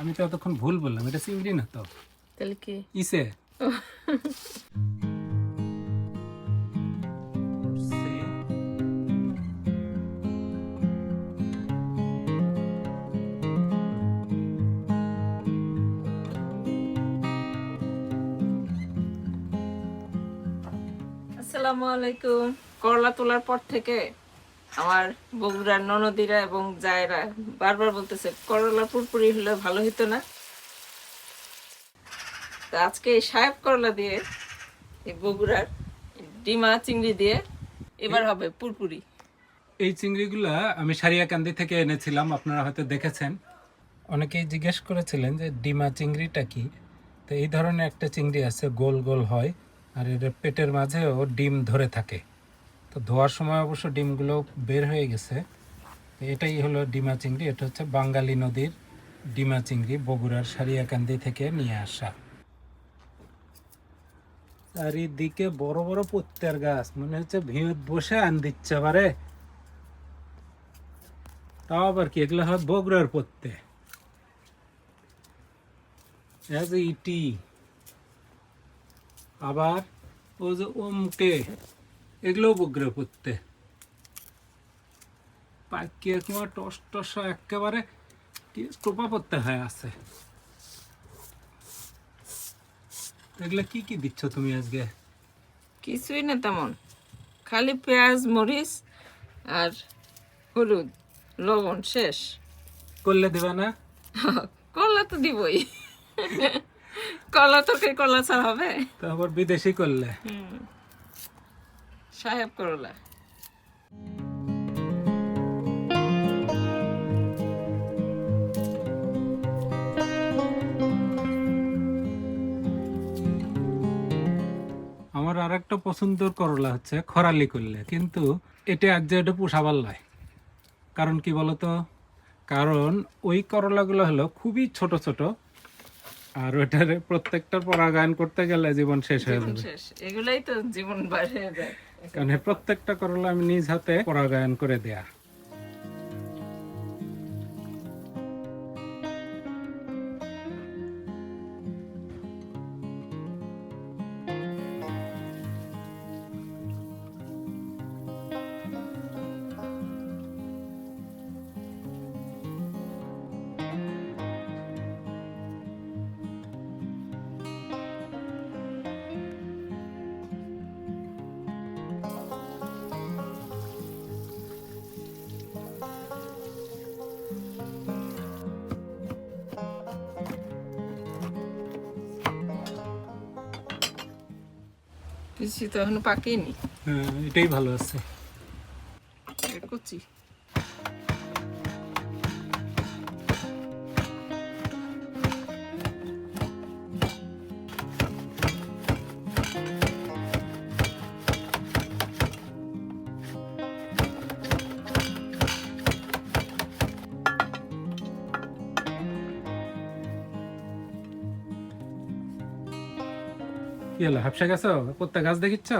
আমি তো এতক্ষণ ভুল বললাম এটা চিংড়ি না তো। তাহলে কি? ইসে। আসসালামু আলাইকুম। করলা তোলার পর থেকে। আমার বগুড়ার ননদিরা এবং জায়রা বারবার বলতেছে করলা পুরপুরি হলে ভালো হতো না। তো আজকে এই সাহেব করলা দিয়ে এই বগুড়ার ডিমা চিংড়ি দিয়ে এবার হবে পুরপুরি। এই চিংড়িগুলা আমি সারিয়াকান্দি থেকে এনেছিলাম আপনারা হয়তো দেখেছেন। অনেকেই জিজ্ঞেস করেছিলেন যে ডিমা চিংড়িটা কি? তো এই ধরনের একটা চিংড়ি আছে গোল গোল হয় আর এর পেটের মাঝেও ডিম ধরে থাকে। তো ধোয়ার সময় অবশ্য ডিমগুলো বের হয়ে গেছে। এটাই হলো ডিমা চিংড়ি, এটা হচ্ছে বাঙালি নদীর ডিমা চিংড়ি, বগুড়ার সারিয়াকান্দি থেকে নিয়ে আসা। চারিদিকে বড় বড় পত্তের গাছ, মনে হচ্ছে ভিড় বসে আন দিচ্ছে পারে তাও আবার কি, এগুলো হয় বগুড়ার পত্তে। ইটি আবার ও যে ওমকে এগুলো পাকিয়ে তোমার টস টস একেবারে টোপা হয়ে আছে। এগুলো কি কি দিচ্ছ তুমি আজকে? কিছুই না তেমন। খালি পেঁয়াজ মরিচ আর হলুদ লবণ শেষ। করলে দেবে না? কলা তো দিবই। কলা তরকারি কলা ছাড়া হবে? তারপর বিদেশি করলে? সাহেব করলা। আমার আর একটা পছন্দের করলা হচ্ছে খরালি করলে কিন্তু এটা এক জায়গাটা পোষাবার নয়। কারণ কি বলতো? কারণ ওই করলাগুলো হলো খুবই ছোট ছোট আর ওটার প্রত্যেকটার পরাগায়ন করতে গেলে জীবন শেষ হয়ে যাবে। এগুলাই তো জীবন বাইরে যায়। কারণ প্রত্যেকটা করলা আমি নিজ হাতে পরাগায়ন করে দেয়া। কিছু তো এখনও পাকেনি। হ্যাঁ, এটাই ভালো আছে। কচি হলো হাফসা গেছো? প্রত্যেক গাছ দেখিচ্ছ?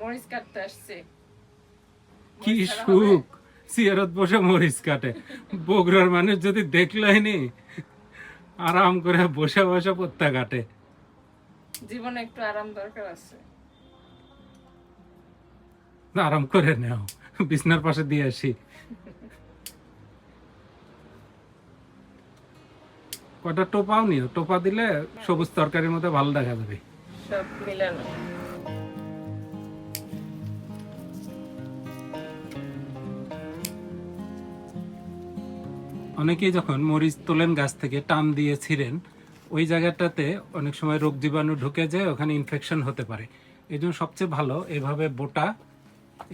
মরিচ কাটতে আসছে। কি সুখ সিয়ারত বসে মরিচ কাটে। বগুড়ার মানুষ যদি দেখলোই নি আরাম করে বসে বসে পত্তা কাটে। জীবনে একটু আরাম দরকার আছে। আরাম করে নাও বিছনার পাশে দিয়ে আসি। কটা টোপাও নিও টোপা দিলে সবুজ তরকারির মধ্যে ভালো দেখা যাবে। সব মিলানো অনেকেই যখন মরিচ তোলেন গাছ থেকে টান দিয়ে ছিঁড়েন ওই জায়গাটাতে অনেক সময় রোগ জীবাণু ঢুকে যায় ওখানে ইনফেকশন হতে পারে। এই জন্য সবচেয়ে ভালো এভাবে বোটা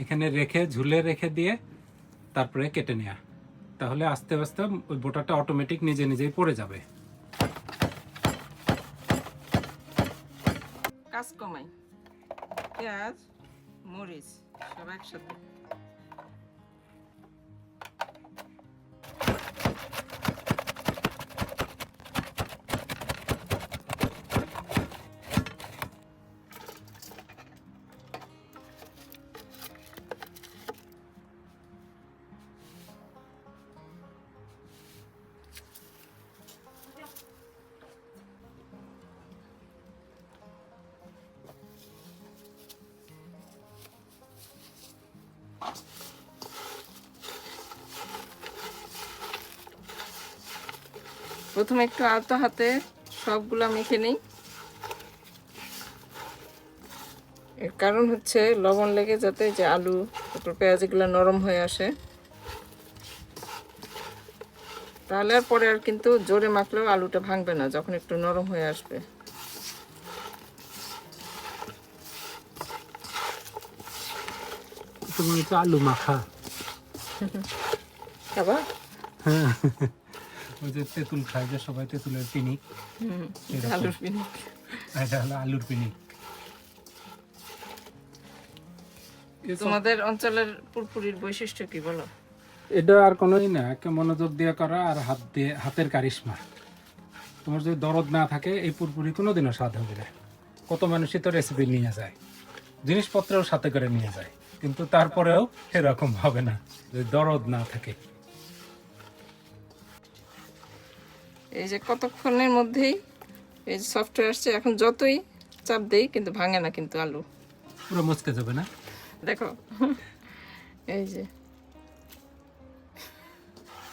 এখানে রেখে ঝুলে রেখে দিয়ে তারপরে কেটে নেওয়া তাহলে আস্তে আস্তে ওই বোটাটা অটোমেটিক নিজে নিজেই পড়ে যাবে। কাজ কমাই। পেঁয়াজ মরিচ সব একসাথে। প্রথমে একটু আলতো হাতে সবগুলো মেখে নিই। এর কারণ হচ্ছে লবণ লেগে যাতে যে আলু তারপর পেঁয়াজ এগুলো নরম হয়ে আসে। তাহলে আর পরে আর কিন্তু জোরে মাখলেও আলুটা ভাঙবে না যখন একটু নরম হয়ে আসবে। আলু মাখা। খাবা? হ্যাঁ। ওই যে তেঁতুল খায় যে সবাই তেঁতুলের পিনিক। আলুর পিনিক। এটা হলো আলুর পিনিক। তোমাদের অঞ্চলের পুরপুরির বৈশিষ্ট্য কি বলো? এটা আর কোনোই না একে মনোযোগ দিয়ে করা আর হাত দিয়ে হাতের কারিশমা। তোমার যদি দরদ না থাকে এই পুরপুরি কোনোদিনও স্বাদ হবে না। কত মানুষই তো রেসিপি নিয়ে যায়। জিনিসপত্রও সাথে করে নিয়ে যায়। কিন্তু তারপরেও এরকম হবে না যদি দরদ না থাকে। এই যে কতক্ষণের মধ্যেই এই যে সফটওয়্যার আসছে এখন যতই চাপ দেই কিন্তু ভাঙে না কিন্তু আলু। পুরো মুচকে যাবে না? দেখো এই যে।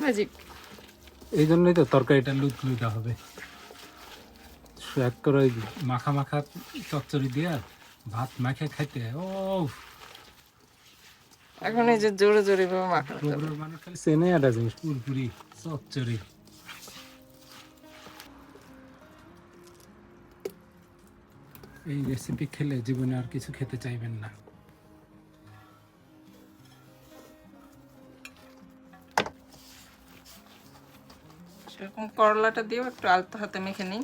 ম্যাজিক এই জন্যই তো তরকারিটা লুত লুইতে হবে। এক করে মাখা মাখা চচ্চড়ি দিয়ে ভাত মাখে খাইতে ও এখন এই যে জোরে জোরে মাখানো যাবে। খালি চেনে একটা জিনিস পুরপুরি চচ্চড়ি। এই রেসিপি খেলে জীবনে আর কিছু খেতে চাইবেন না। সেরকম করলাটা দিয়েও একটু আলতো হাতে মেখে নিই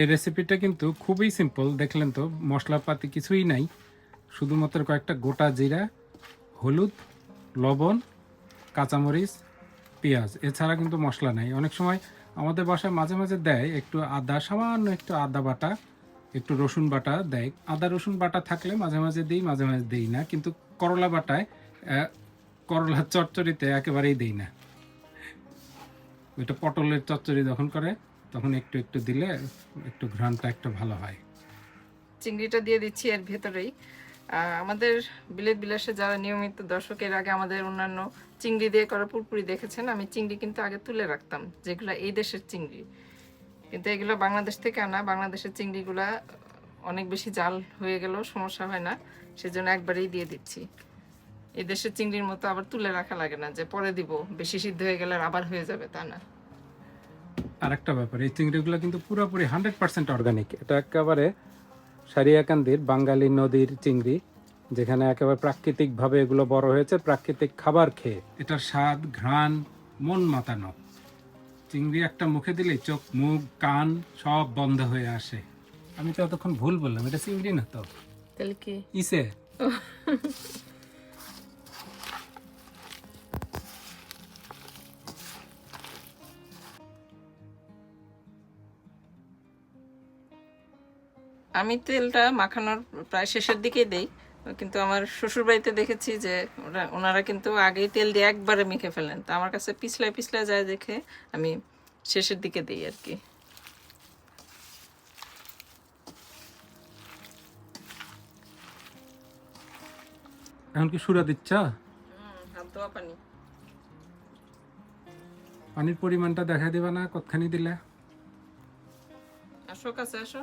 এই রেসিপিটা কিন্তু খুবই সিম্পল দেখলেন তো মশলাপাতি কিছুই নাই। শুধুমাত্র কয়েকটা গোটা জিরা হলুদ লবণ কাঁচামরিচ পেঁয়াজ এছাড়া কিন্তু মশলা নাই। অনেক সময় আমাদের বাসায় মাঝে মাঝে দেয় একটু আদা সামান্য একটু আদা বাটা একটু রসুন বাটা দেয়। আদা রসুন বাটা থাকলে মাঝে মাঝে দিই মাঝে মাঝে দিই না। কিন্তু করলা বাটায় আহ, করলার চচ্চড়িতে একেবারেই দিই না। ওইটা পটলের চচ্চড়ি যখন করে তখন একটু একটু দিলে একটু ঘ্রাণটা একটু ভালো হয়। চিংড়িটা দিয়ে দিচ্ছি এর ভেতরেই। আমাদের বিলেত বিলাসে যারা নিয়মিত দর্শকের আগে আমাদের অন্যান্য চিংড়ি দিয়ে করা পুরপুরি দেখেছেন, আমি চিংড়ি কিন্তু আগে তুলে রাখতাম, যেগুলো এই দেশের চিংড়ি। কিন্তু এগুলো বাংলাদেশ থেকে আনা বাংলাদেশের চিংড়িগুলা অনেক বেশি জাল হয়ে গেলেও সমস্যা হয় না, সেজন্য একবারেই দিয়ে দিচ্ছি। এই দেশের চিংড়ির মতো আবার তুলে রাখা লাগে না, যে পরে দিব, বেশি সিদ্ধ হয়ে গেলে আবার হয়ে যাবে তা না। আর একটা ব্যাপার, এই চিংড়িগুলো কিন্তু পুরোপুরি হান্ড্রেড পার্সেন্ট অর্গানিক এটা একেবারে সারিয়াকান্দির বাঙালি নদীর চিংড়ি যেখানে একেবারে প্রাকৃতিকভাবে এগুলো বড় হয়েছে প্রাকৃতিক খাবার খেয়ে। এটার স্বাদ ঘ্রাণ মন মাতানো। চিংড়ি একটা মুখে দিলেই চোখ মুখ কান সব বন্ধ হয়ে আসে। আমি তো এতক্ষণ ভুল বললাম এটা চিংড়ি না তো? তাহলে কি? ইসে? আমি তেলটা মাখানোর প্রায় শেষের দিকেই দেই কিন্তু আমার শ্বশুর বাড়িতে দেখেছি যে ওরা ওনারা কিন্তু আগেই তেল দিয়ে একবারে মেখে ফেলেন। তা আমার কাছে পিছলায় পিছলায় যায় দেখে আমি শেষের দিকে দিই আর কি। এখন কি সুরা দিচ্ছ? পানি। পানির পরিমাণটা দেখা দিবা না কতখানি দিলে? আসো কাছে আসো।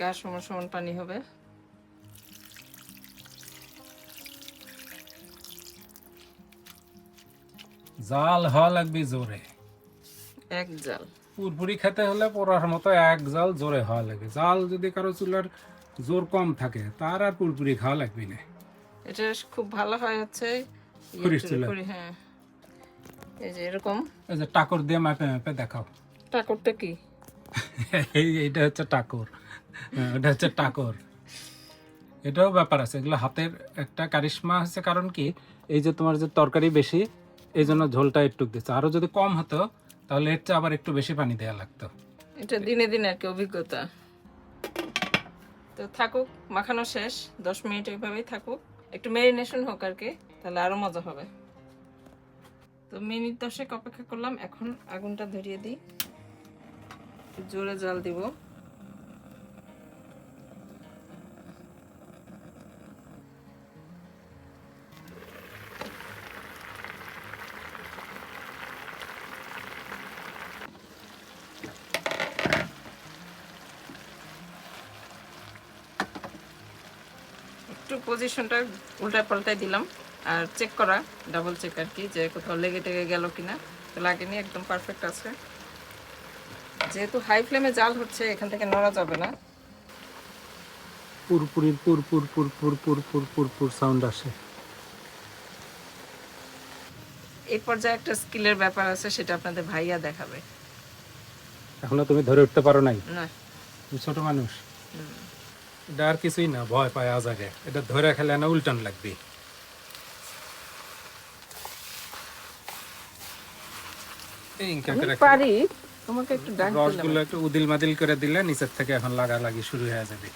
গা সমান সমান পানি হবে। জাল হওয়া লাগবে জোরে। এক জাল। পুরপুরি খেতে হলে পড়ার মতো এক জাল জোরে হওয়া লাগে। জাল যদি কারও চুলার জোর কম থাকে তার আর পুরপুরি খাওয়া লাগবে না। এটা খুব ভালো হয় হচ্ছে ইয়ে হ্যাঁ। এই যে এরকম। এই যে টাকর দিয়ে মাপে মাপে দেখাও। টাকরটা কি? এই এইটা হচ্ছে টাকর। ওটা হচ্ছে টাকর এটাও ব্যাপার আছে। এগুলো হাতের একটা কারিশমা হচ্ছে কারণ কি? এই যে তোমার যে তরকারি বেশি, এই জন্য ঝোলটা একটু দিচ্ছে। আরও যদি কম হতো, তাহলে এর চেয়ে আবার একটু বেশি পানি দেওয়া লাগতো। এটা দিনে দিনে আর কি অভিজ্ঞতা। তো থাকুক, মাখানো শেষ। দশ মিনিট এইভাবেই থাকুক। একটু মেরিনেশন হোক আর কি, তাহলে আরও মজা হবে। তো মিনিট দশেক অপেক্ষা করলাম। এখন আগুনটা ধরিয়ে দিই। জোরে জাল দিব। পজিশনটা উল্টা পাল্টাই দিলাম আর চেক করা ডাবল চেক আর কি যে কোথাও লেগে টেগে গেল কিনা। তো লাগেনি একদম পারফেক্ট আছে। যেহেতু হাই ফ্লেমে জাল হচ্ছে এখান থেকে নড়া যাবে না। পুরপুরির পুরপুর পুরপুর পুরপুর পুরপুর সাউন্ড আসে। এই পর্যায়ে একটা স্কিলের ব্যাপার আছে সেটা আপনাদের ভাইয়া দেখাবে। এখনও তুমি ধরে উঠতে পারো নাই? না। ছোট মানুষ। এটা আর কিছুই না ভয় পায় আজারে এটা ধরে খেলে না উল্টান লাগবে। পারি তোমাকে একটু রসগুলো একটু উদিল মাদিল করে দিলে নিচের থেকে এখন শুরু হয়ে যাবে।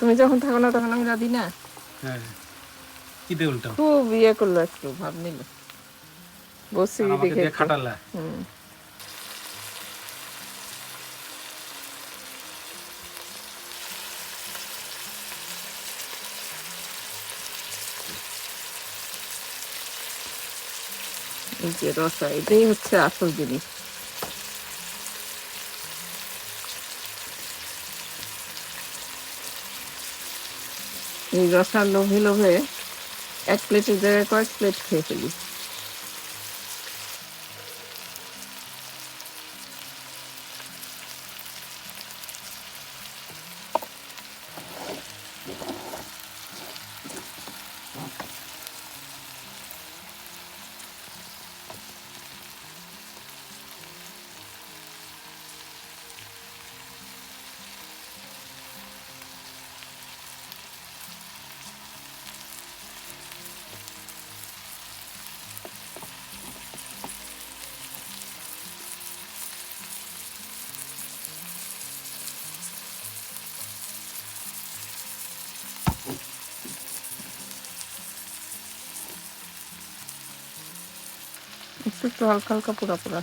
তুমি যখন থাকো না তখন আমি রাধি না? হ্যাঁ। কি দিয়ে উল্টাও? খুব ইয়ে করল একটু ভাব নিল। বসি দেখে খাটালা। হুম। এই যে রসা এটাই হচ্ছে আসল জিনিস এই রসা লোভে লোভে এক প্লেটের জায়গায় কয়েক প্লেট খেয়ে ফেলি। একটু একটু হালকা হালকা পুরা পুরা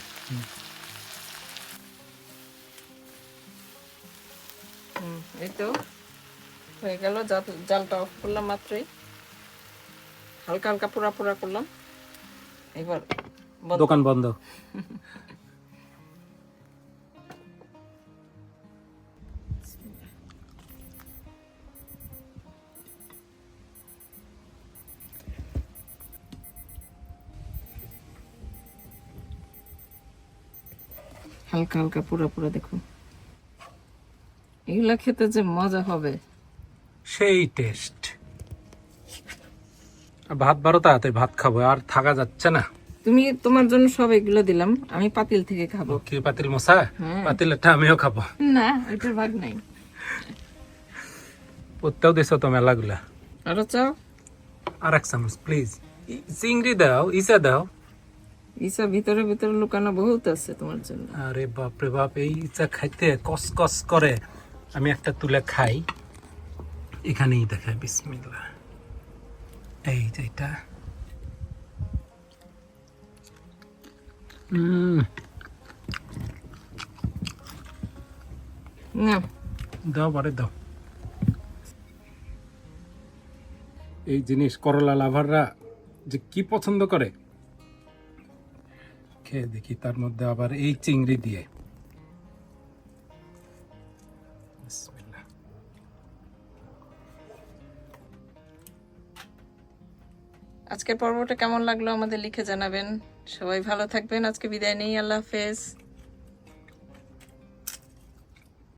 হুম, এই তো। হয়ে গেল জাল- জালটা অফ করলাম মাত্রই। হালকা হালকা পুরা পুরা করলাম। এবার দোকান বন্ধ। হালকা হালকা পুরা পুরা দেখুন। এগুলা খেতে যে মজা হবে। সেই টেস্ট। ভাত বারো তাড়াতে ভাত খাব আর থাকা যাচ্ছে না। তুমি তোমার জন্য সব এগুলো দিলাম আমি পাতিল থেকে খাব। কি পাতিল মশা? হ্যাঁ। পাতিলটা আমিও খাব। না ওইটার ভাগ নাই। পড়তেও দিছো তো মেলাগুলা। আরও চাও? আর এক চামচ প্লিজ চিংড়ি দাও ইসা দাও। ইসা ভিতরে ভিতরে লুকানো বহুত আছে তোমার জন্য। আরে বাপ রে বাপ এই ইচ্ছা খাইতে কস কস করে। আমি একটা তুলে খাই। এখানেই দেখায় বিসমিল্লা এই যে এটা। না। দাও বারে দাও। এই জিনিস করলা লাভাররা যে কি পছন্দ করে? খেয়ে দেখি, তার মধ্যে আবার এই চিংড়ি দিয়ে। আজকের পর্বটা কেমন লাগল আমাদের লিখে জানাবেন। সবাই ভালো থাকবেন। আজকে বিদায় নেই, আল্লাহ হাফেজ।